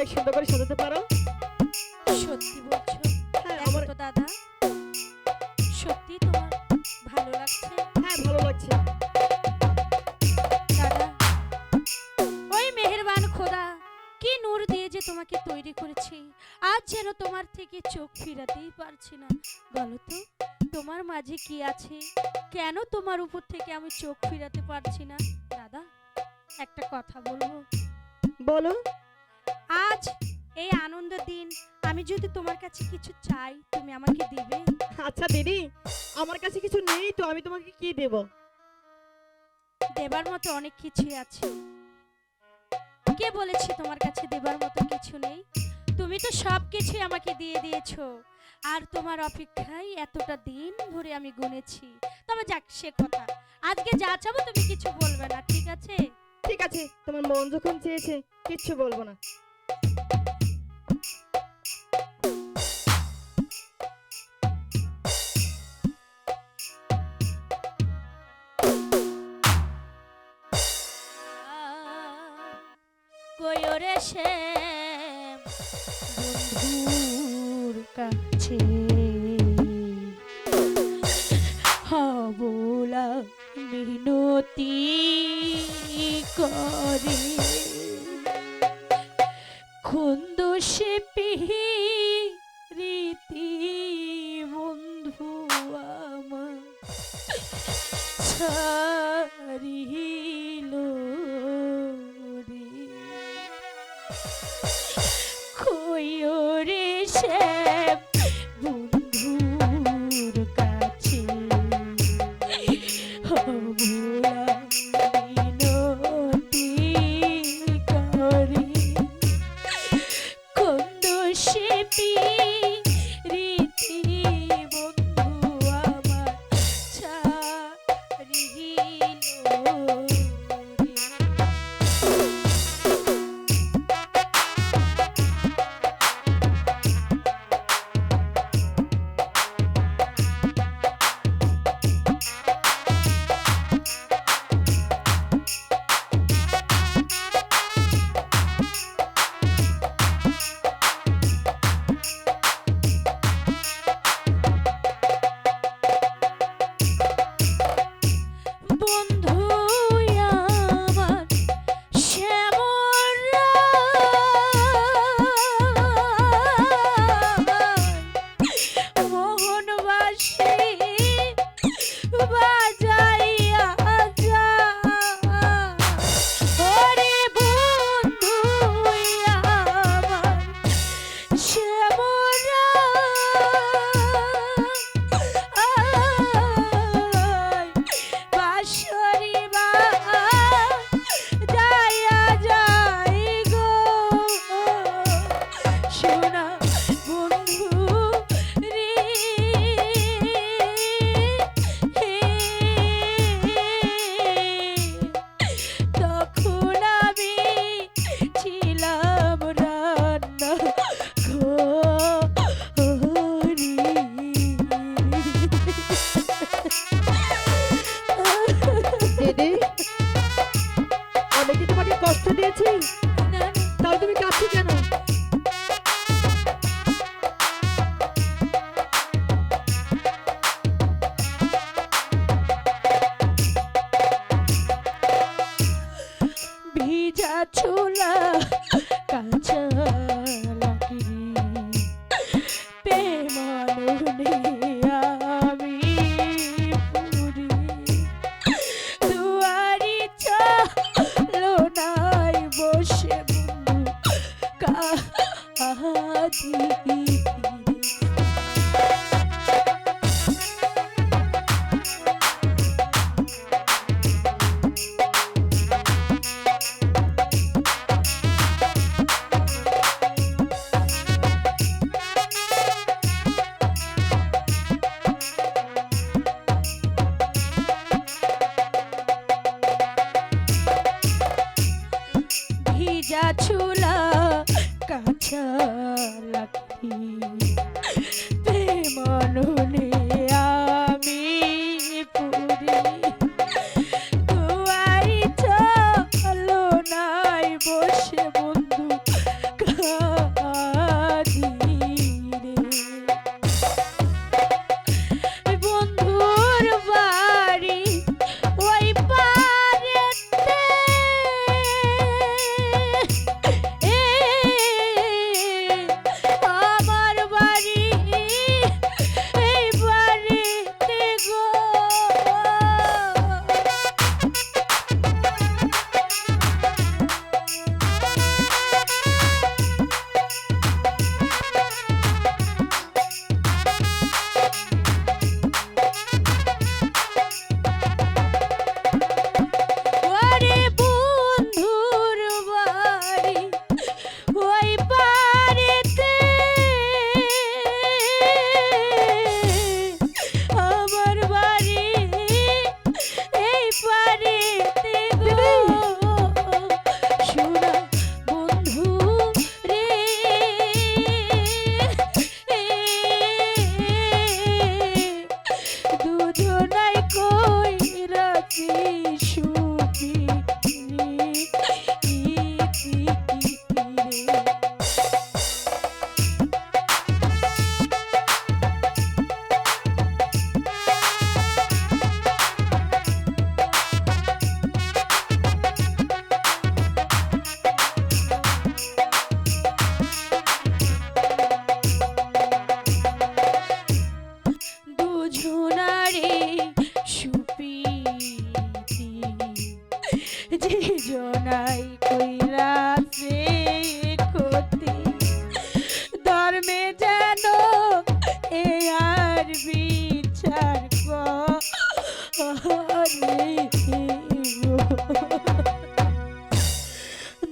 অনেক সুন্দর করে সাজাতে পারো। সত্যি বলছো? হ্যাঁ আমার তো দাদা। সত্যি তোমার ভালো লাগছে? হ্যাঁ ভালো লাগছে। দাদা ওই মেহেরবান খোদা কি নূর দিয়ে যে তোমাকে তৈরি করেছি? আজ যেন তোমার থেকে চোখ ফিরাতেই পারছি না। বলো তো তোমার মাঝে কি আছে? কেন তোমার উপর থেকে আমি চোখ ফিরাতে পারছি না? দাদা একটা কথা বলব। বলো। আজ এই আনন্দ দিন আমি যদি তোমার কাছে কিছু চাই তুমি আমাকে দিবে? আচ্ছা দিদি আমার কাছে কিছু নেই তো আমি তোমাকে কি দেব? দেবার মতো অনেক কিছুই আছে। কে বলেছে তোমার কাছে দেবার মতো কিছু নেই? তুমি তো সব কিছুই আমাকে দিয়ে দিয়েছ। আর তোমার অপেক্ষায় এতটা দিন ধরে আমি গুনেছি। তবে যাক সে কথা। আজকে যা চাবো তুমি কিছু বলবে না ঠিক ঠিক আছে তোমার মন যখন চেয়েছে কিচ্ছু বলব না। কাছে হবলা মিনতি করে। খুন্দসে পিহি রীতি বন্ধু আমার বন্ধুর কাছে হবলা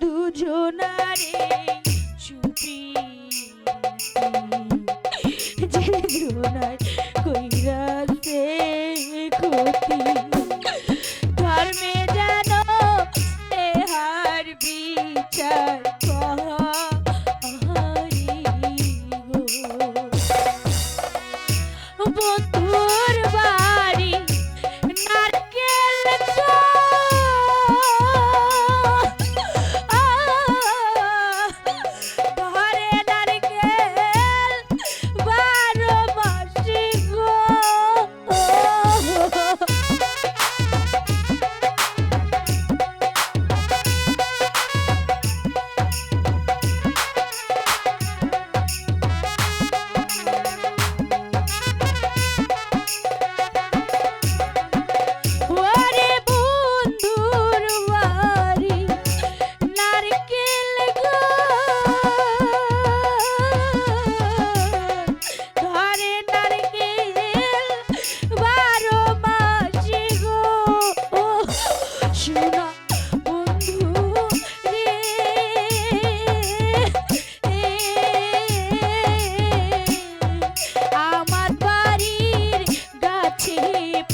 দুজনারে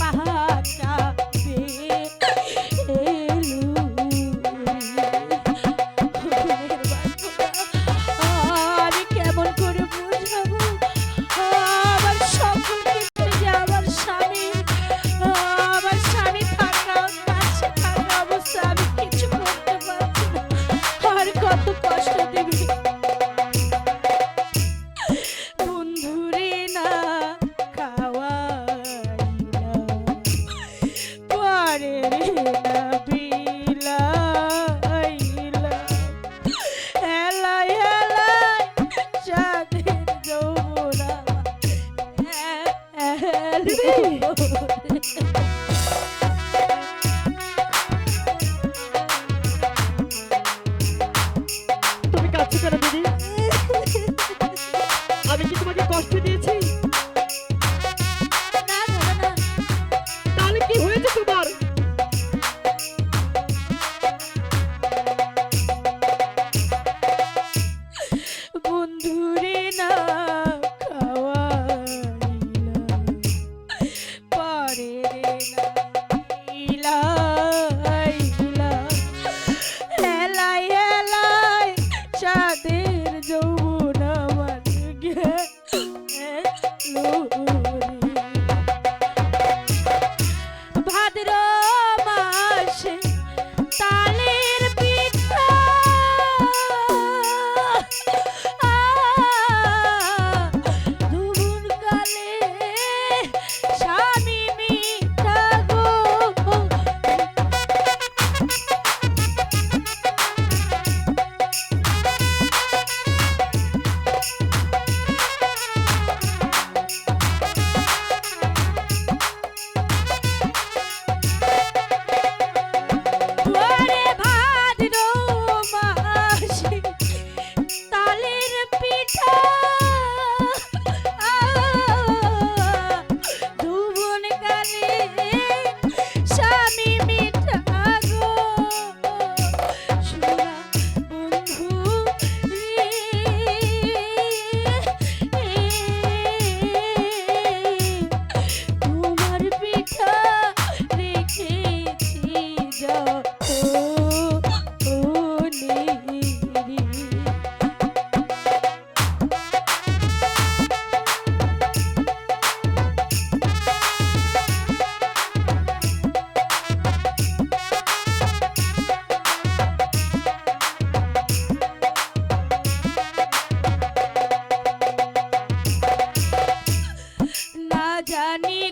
পাহাড়া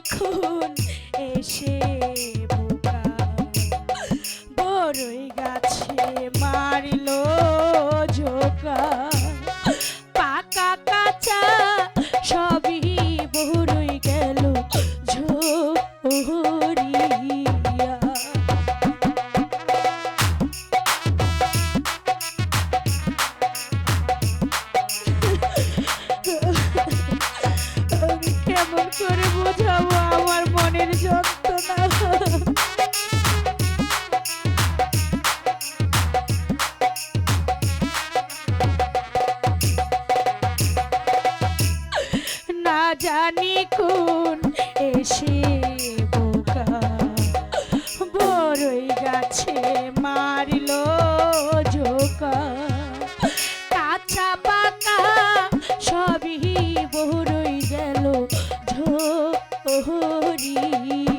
Cool. প্রভু আমার মনের সত্য প্রহরী।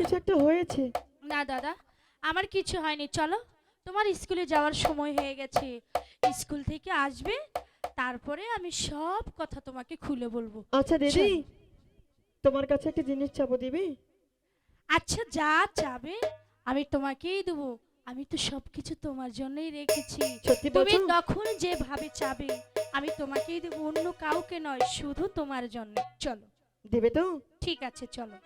কিছু একটা হয়েছে? না দাদা আমার কিছু হয়নি। চলো তোমার স্কুলে যাওয়ার সময় হয়ে গেছে। স্কুল থেকে আসবে তারপরে আমি সব কথা তোমাকে খুলে বলব। আচ্ছা দিদি তোমার কাছে একটা জিনিস চাবো দিবি? আচ্ছা যা চাবে আমি তোমাকেই দেবো। আমি তো সবকিছু তোমার জন্যই রেখেছি। তুমি তখন যেভাবে চাবে আমি তোমাকেই দেবো। অন্য কাউকে নয় শুধু তোমার জন্য। চলো। দেবে তো? ঠিক আছে চলো।